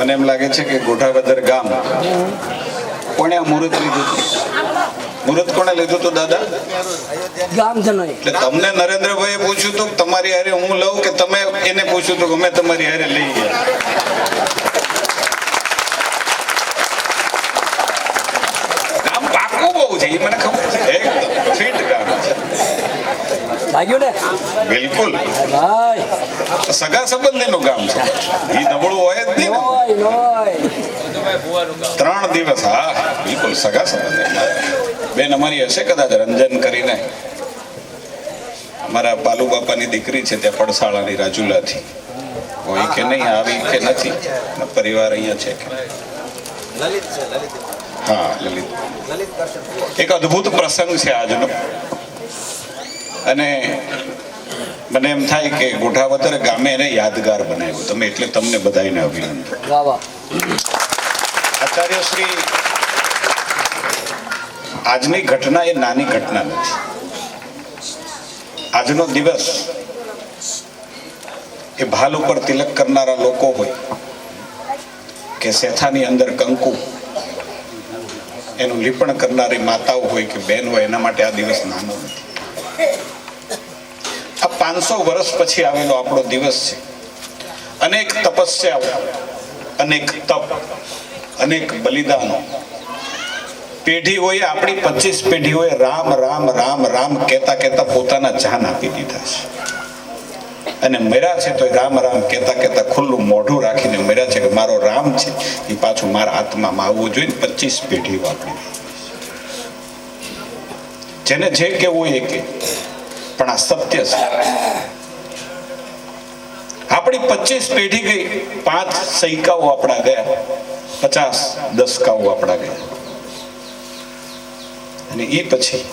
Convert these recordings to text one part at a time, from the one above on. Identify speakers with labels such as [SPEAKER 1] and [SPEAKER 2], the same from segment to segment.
[SPEAKER 1] મને એમ લાગે છે કે ગોઠાવદર ગામ કોણે આ મુહૂર્ત લીધું હતું? મુહૂર્ત કોણે લીધું હતું દાદા?
[SPEAKER 2] ગામજનોએ.
[SPEAKER 1] એટલે તમને નરેન્દ્રભાઈએ પૂછ્યું તું તમારી હારે હું લઉં કે તમે એને પૂછ્યું તો કે અમે તમારી હારે લઈ ગયા? છે એ મને ખબર છે. એકદમ ફિટ ગામ છે.
[SPEAKER 2] લાગ્યું ને?
[SPEAKER 1] બિલકુલ.
[SPEAKER 2] સગા
[SPEAKER 1] સગા સંબંધીનું ગામ છે. એ નબળું હોય જ નહીં ને. ત્રણ દિવસ હા બિલકુલ સગા સંબંધી બેન અમારી હશે કદાચ રંજન કરીને. અમારા બાલુ બાપાની દીકરી છે ત્યાં પડસાળાની રાજુલાથી. હોય કે નહીં આવી કે નથી. પરિવાર અહીંયા છે કે. હા લલિત. એક અદ્ભુત પ્રસંગ છે આજનો. અને મને એમ થાય કે ગોઠાવતર ગામે એને યાદગાર બનાવ્યું. તમે એટલે તમને બધાને અભિનંદન. આચાર્ય શ્રી આજની ઘટના એ નાની ઘટના નથી. આજનો દિવસ એ ભાલ ઉપર તિલક કરનારા લોકો હોય કે શેથાની અંદર કંકુ એનું લીપણ કરનારી માતાઓ હોય કે બહેન હોય, એના માટે આ દિવસ નાનો આ પાંચસો વર્ષ પછી આવેલો આપણો દિવસ છે. અનેક તપસ્યાઓ, અનેક તપ, અનેક બલિદાનો. પેઢીઓએ આપણી પચીસ પેઢીઓએ રામ રામ રામ રામ કહેતા કહેતા પોતાના જાન આપી દીધા છે. અને મર્યા છે તો રામ રામ કહેતા કહેતા ખુલ્લું મોઢું રાખીને મર્યા છે કે મારો રામ છે, એ પાછું મારા આત્મામાં આવવું જોઈએ પચીસ પેઢીઓ આપણી. જેને જે કેવું એ કે પણ આ સત્ય છે. આપણી પચીસ પેઢી ગઈ, પાંચ સૈકાઓ આપણા ગયા, પચાસ દસકાઓ આપણા ગયા. અને એ પછી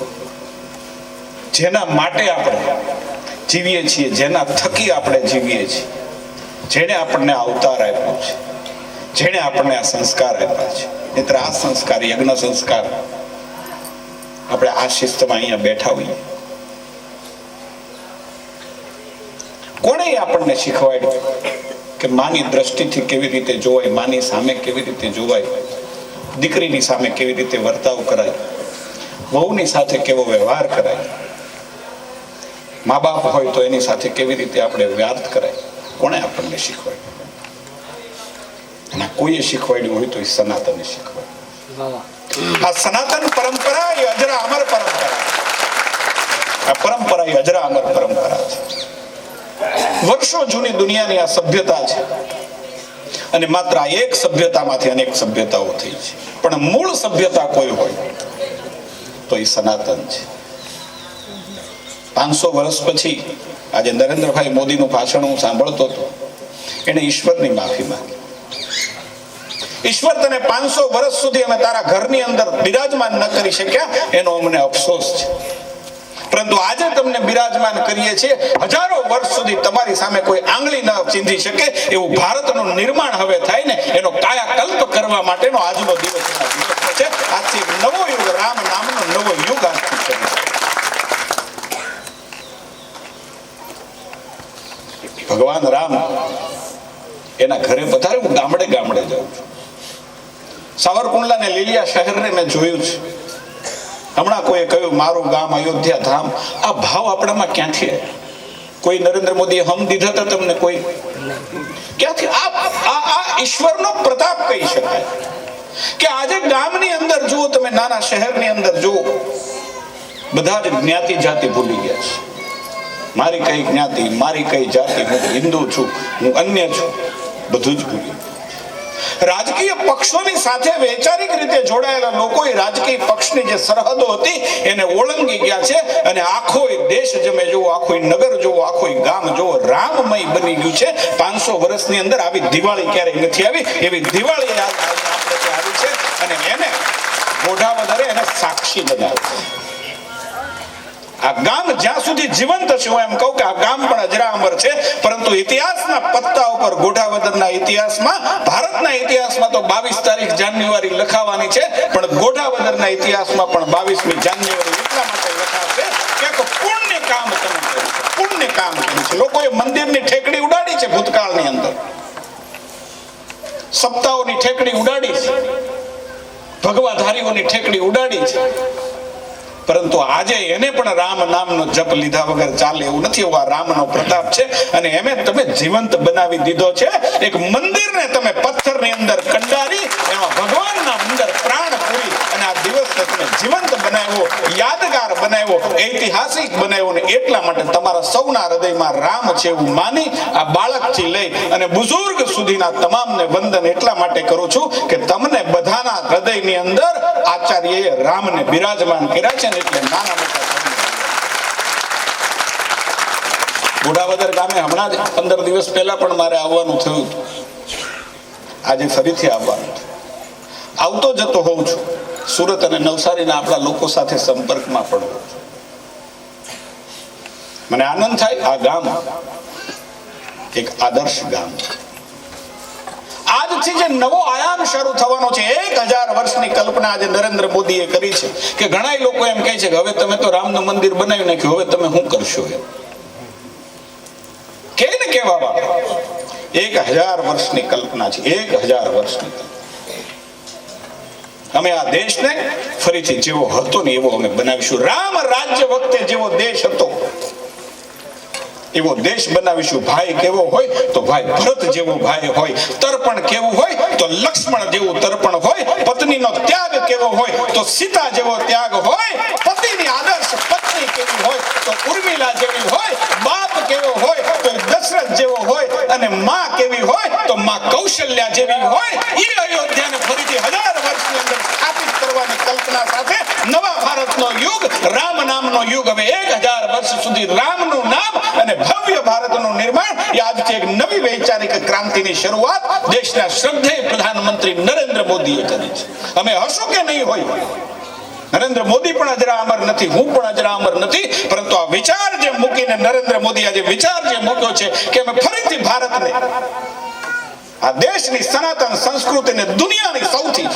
[SPEAKER 1] જેના માટે આપણે જીવીએ છીએ, જેના થકી આપણે જીવીએ છીએ. જેણે આપણને અવતાર આપ્યો છે, જેણે આપણને આ સંસ્કાર આપ્યા છે. મિત્ર આ સંસ્કાર, યજ્ઞ સંસ્કાર, આપણે આ શિસ્તમાં અહીંયા બેઠા હોઈએ. કોણે આપણને શીખવાડ્યું કે માની દ્રષ્ટિથી કેવી રીતે જોવાય, માની સામે કેવી રીતે જોવાય, દીકરીની સામે કેવી રીતે વર્તાવ કરાય, વહુની સાથે કેવો વ્યવહાર કરાય? મા બાપ હોય તો એની સાથે કેવી રીતે આપણે વ્યાર્થ કરાય? કોણે આપણને શીખવાડ્યું? અને કોઈએ શીખવાડ્યું હોય તો એ સનાતને
[SPEAKER 2] વાહ
[SPEAKER 1] આ સનાતન પરંપરા એ અજરા અમર પરંપરા આ પરંપરા એ અજરા અમર પરંપરા છે. વર્ષો જૂની દુનિયાની આ સભ્યતા છે. અને માત્ર આ એક સભ્યતામાંથી અનેક સભ્યતાઓ થઈ છે. પણ મૂળ સભ્યતા કોઈ હોય તો એ સનાતન છે. પાંચસો વર્ષ પછી આજે નરેન્દ્રભાઈ મોદીનું ભાષણ હું સાંભળતો હતો. એને ઈશ્વરની માફી માંગી. ઈશ્વર તને પાંચસો વર્ષ સુધી અમે તારા ઘરની અંદર બિરાજમાન ન કરી શક્યા? એનો અમને અફસોસ છે. પરંતુ આજે તમને બિરાજમાન કરીએ છીએ, હજારો વર્ષ સુધી તમારી સામે કોઈ આંગળી ન ચીંધી શકે એવું ભારતનું નિર્માણ હવે થાય ને એનો કાયાકલ્પ કરવા માટેનો આજનો દિવસ છે. આજથી નવો યુગ, રામ નામનો નવો યુગ આજથી શરૂ થાય. ભગવાન રામ એના ઘરે વધારે હું ગામડે ગામડે જાઉં છું. સાવરકુંડલા ને લીલિયા શહેરને મેં જોયું છે. હમણાં કોઈએ કહ્યું, મારું ગામ અયોધ્યા ધામ. આ ભાવ આપણામાં ક્યાંથી આવ્યા? કોઈ નરેન્દ્ર મોદીએ હમ દીધા હતા તમને કોઈ? ક્યાંથી? આ આ આ ઈશ્વરનો પ્રતાપ કહી શકાય. કે આજે ગામની અંદર જુઓ તમે, નાના શહેરની અંદર જુઓ, બધા જ જ્ઞાતિ જાતિ ભૂલી ગયા છે. મારી કઈ જ્ઞાતિ, મારી કઈ જાતિ, હું હિન્દુ છું, હું અન્ય છું, બધું જ ભૂલી રાજકીય પક્ષોની સાથે વૈચારિક રીતે જોડાયેલા લોકોએ રાજકીય પક્ષની જે સરહદો હતી એને ઓળંગી ગયા છે અને આખો દેશ જમે જુઓ, આખો નગર જુઓ, આખો ગામ જુઓ, રામમય બની ગયું છે. પાંચસો વર્ષની અંદર આવી દિવાળી ક્યારેય નથી આવી. એવી દિવાળી આવી છે અને એને ગોઢાવદરે એને સાક્ષી બનાવ્યું આ ગામ જ્યાં સુધી જીવંત છે હું એમ કહું કે આ ગામ પણ અજરા છે, પરંતુ ઇતિહાસના પત્તા ઉપર ગોઢાવદરના ઇતિહાસમાં, ભારતના ઇતિહાસમાં તો બાવીસ તારીખ જાન્યુઆરી લખાવાની છે, પણ ગોઢાવદરના ઇતિહાસમાં પણ બાવીસમી જાન્યુઆરી એટલા માટે લખાશે કામ કર્યું છે કામ કર્યું છે. લોકોએ મંદિરની ઠેકડી ઉડાડી છે ભૂતકાળની અંદર. સપ્તાહોની ઠેકડી ઉડાડી છે. ભગવાધારીઓની ઠેકડી ઉડાડી છે. પરંતુ આજે એને પણ રામ નામનો જપ લીધા વગર ચાલે એવું નથી. એવો આ રામનો પ્રતાપ છે અને એમે તમે જીવંત બનાવી દીધો છે. એક મંદિરને તમે પથ્થરની અંદર કંડારી, એમાં ભગવાનના અંદર પ્રાણ પૂરી અને આ દિવસને તમે જીવંત બનાવ્યો યાદગાર બનાવ્યો ઐતિહાસિક બનાવ્યો ને એટલા માટે તમારા સૌના હૃદયમાં રામ છે એવું માની આ બાળકથી લઈ અને બુઝુર્ગ સુધીના તમામને વંદન એટલા માટે કરું છું કે તમને બધાના હૃદયની અંદર આચાર્યએ રામને બિરાજમાન કર્યા છે ને એટલે નાના મોટા સૌને. ગામે હમણાં જ પંદર દિવસ પહેલા પણ મારે આવવાનું થયું આજે ફરીથી આવવાનું આવતો જતો હોઉં છું સુરત અને નવસારીના આપણા લોકો સાથે સંપર્કમાં પણ મને આનંદ થાય, આ ગામ એક આદર્શ ગામ. આજથી જે નવો આયામ શરૂ થવાનો છે, એક હજાર વર્ષની કલ્પના આજે નરેન્દ્ર મોદીએ કરી છે કે ઘણા લોકો એમ કહે છે કે હવે તમે તો રામનું મંદિર બનાવી નાખ્યું, હવે તમે શું કરશો એમ. કે ને કેવા વાળા? એક હજાર વર્ષની કલ્પના છે, એક હજાર વર્ષની કલ્પના. અમે આ દેશને ફરીથી જેવો હતો ને એવો અમે બનાવીશું. રામ રાજ્ય વખતે જેવો દેશ હતો, એવો દેશ બનાવીશું. ભાઈ કેવો હોય તો ભાઈ ભરત જેવો ભાઈ હોય, તર્પણ કેવું હોય તો લક્ષ્મણ જેવું તર્પણ હોય, પત્નીનો ત્યાગ કેવો હોય તો સીતા જેવો ત્યાગ હોય, પતિની આદર્શ પત્ની કેવી હોય તો ઉર્મિલા જેવી હોય, બાપ કેવો હોય તો દશરથ જેવો હોય અને માં કેવી હોય તો માં કૌશલ્યા જેવી હોય. એ અયોધ્યાને ફરીથી હજાર વર્ષની અંદર સ્થાપિત કરવાની કલ્પના સાથે નવા યુગ રામ નામનો યુગ હવે એક હજાર વર્ષ સુધી રામનું નામ અને ભવ્ય ભારતનું નિર્માણ એ આજથી એક નવી વૈચારિક ક્રાંતિની શરૂઆત દેશના શ્રદ્ધેય પ્રધાનમંત્રી નરેન્દ્ર મોદીએ કરી છે. અમે હશું કે નહીં હોય? નરેન્દ્ર મોદી પણ અજરા અમર નથી, હું પણ અજરા અમર નથી, પરંતુ આ વિચાર જે મૂકીને નરેન્દ્ર મોદી આજે વિચાર જે મૂક્યો છે કે અમે ફરીથી ભારતને આ દેશની સનાતન સંસ્કૃતિને દુનિયાની સૌથી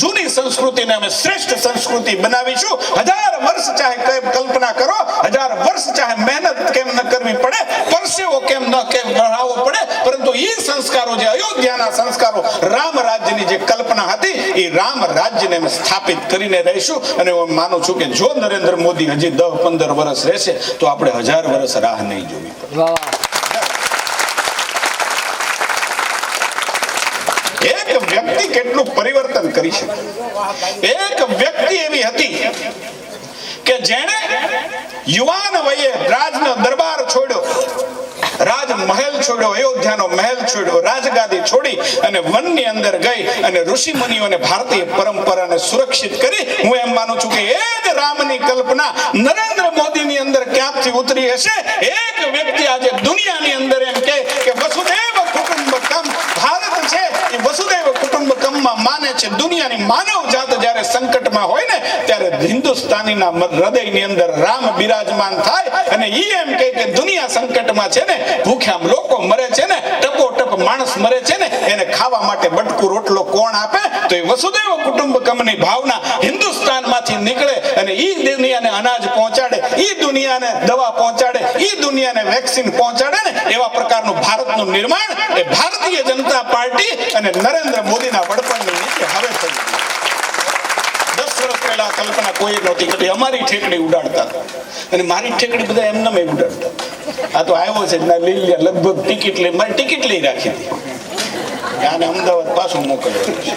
[SPEAKER 1] જૂની સંસ્કૃતિને અમે શ્રેષ્ઠ સંસ્કૃતિ બનાવીશું. હજાર વર્ષ ચાહે કલ્પના કરો, હજાર વર્ષ ચાહે મહેનત કેમ ન કરવી પડે, પરસેવો કેમ ન કેમ વહાવવો પડે, પરંતુ એ સંસ્કારો જે અયોધ્યાના સંસ્કારો, રામ રાજ્યની જે કલ્પના હતી એ રામ રાજ્યને અમે સ્થાપિત કરીને રહીશું. અને હું માનું છું કે જો નરેન્દ્ર મોદી હજી દસ પંદર વર્ષ રહેશે, તો આપણે હજાર વર્ષ રાહ નહીં જોવી પડે. એક વ્યક્તિ કેટલું પરિવર્તન કરી શકે? એક વ્યક્તિ એવી હતી કે જેણે યુવાન વયે રાજનો દરબાર છોડ્યો રાજ છોડ્યો, અયોધ્યાનો મહેલ છોડ્યો, રાજગાદી છોડી અને વનની અંદર ગઈ અને ઋષિ મુનિઓને ભારતીય પરંપરાને સુરક્ષિત કરી. હું એમ માનું છું કે એ જ રામની કલ્પના નરેન્દ્ર મોદીની અંદર ક્યાંથી ઉતરી હશે? એક વ્યક્તિ આજે દુનિયાની અંદર એમ કે વસુદેવ કુટુંબકમ ભારત છે એ વસુદેવ કુટુંબકમમાં માને છે, દુનિયાની માનવ જાત જ્યારે સંકટમાં હોય ને, ત્યારે હિન્દુસ્તાનીના મ- હૃદયની અંદર રામ બિરાજમાન થાય અને ઈ એમ કહે કે દુનિયા સંકટમાં છે ને ભૂખ્યા લોકો મરે છે ને ટપો ટપ માણસ મરે છે ને, એને ખાવા માટે બટકુ, રોટલો કોણ આપે? તો એ વસુદેવ કુટુંબકમની ભાવના હિન્દુસ્તાનમાંથી નીકળે અને ઈ દુનિયાને અનાજ પહોંચાડે, ઈ દુનિયાને દવા પહોંચાડે ઈ દુનિયાને વેક્સિન પહોંચાડે ને એવા પ્રકારનું ભારતનું નિર્માણ એ ભારતીય જનતા પાર્ટી અને નરેન્દ્ર મોદીના વડપણની નીચે હવે થયું દસ વર્ષ પહેલા કલ્પના કોઈ નહોતી અમારી ઠેકડી ઉડાડતા અને મારી ઠેકડી બધા એમને મેં ઉડાડતા આ તો આવ્યો છે લગભગ ટિકિટ લઈ મારી ટિકિટ લઈ રાખી આને અમદાવાદ પાછું મોકલવાનું છે.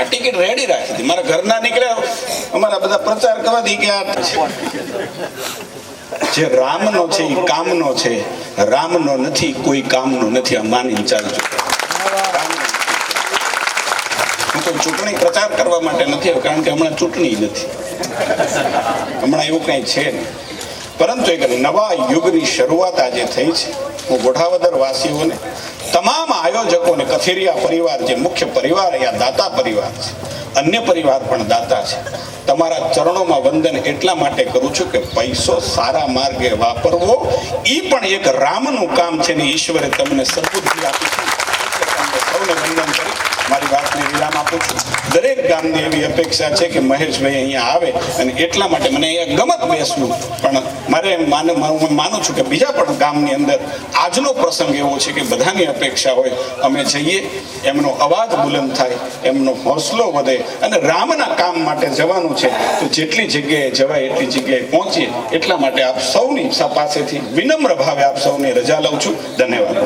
[SPEAKER 1] ટિકિટ રેડી રાખી હતી. મારા ઘરના નીકળ્યા, અમારા બધા પ્રચાર કરવા દી કે જે રામનો છે એ કામનો છે. રામનો નથી, કોઈ કામનો નથી, આ માની ચાલજો. ચૂંટણી પ્રચાર કરવા માટે નથી કારણ કે હમણાં ચૂંટણી નથી. હમણાં એવું કંઈ છે નહીં. પરંતુ એક નવા યુગની શરૂઆત આજે થઈ છે. હું ગોઢાવદર વાસીઓને તમામ આયોજકોને, કથેરિયા પરિવાર જે મુખ્ય પરિવાર, અહીંયા દાતા પરિવાર છે અન્ય પરિવાર પણ દાતા છે. તમારા ચરણોમાં વંદન એટલા માટે કરું છું કે પૈસો સારા માર્ગે વાપરવો. એ પણ એક રામનું કામ છે ને ઈશ્વરે તમને સદબુદ્ધિ આપી છે. સૌને વંદન કરી. મારી વાતને વિરામ આપું છું. દરેક ગામની એવી અપેક્ષા છે કે મહેશભાઈ અહીંયા આવે અને એટલા માટે મને અહીંયા ગમત બેસવું. પણ મારે માને હું માનું છું કે બીજા પણ ગામની અંદર આજનો પ્રસંગ એવો છે કે બધાની અપેક્ષા હોય. અમે જઈએ, એમનો અવાજ બુલંદ થાય, એમનો હોંસલો વધે અને રામના કામ માટે જવાનું છે. તો જેટલી જગ્યાએ જવાય, એટલી જગ્યાએ પહોંચીએ. એટલા માટે આપ સૌની પાસેથી વિનમ્ર ભાવે આપ સૌની રજા લઉં છું. ધન્યવાદ.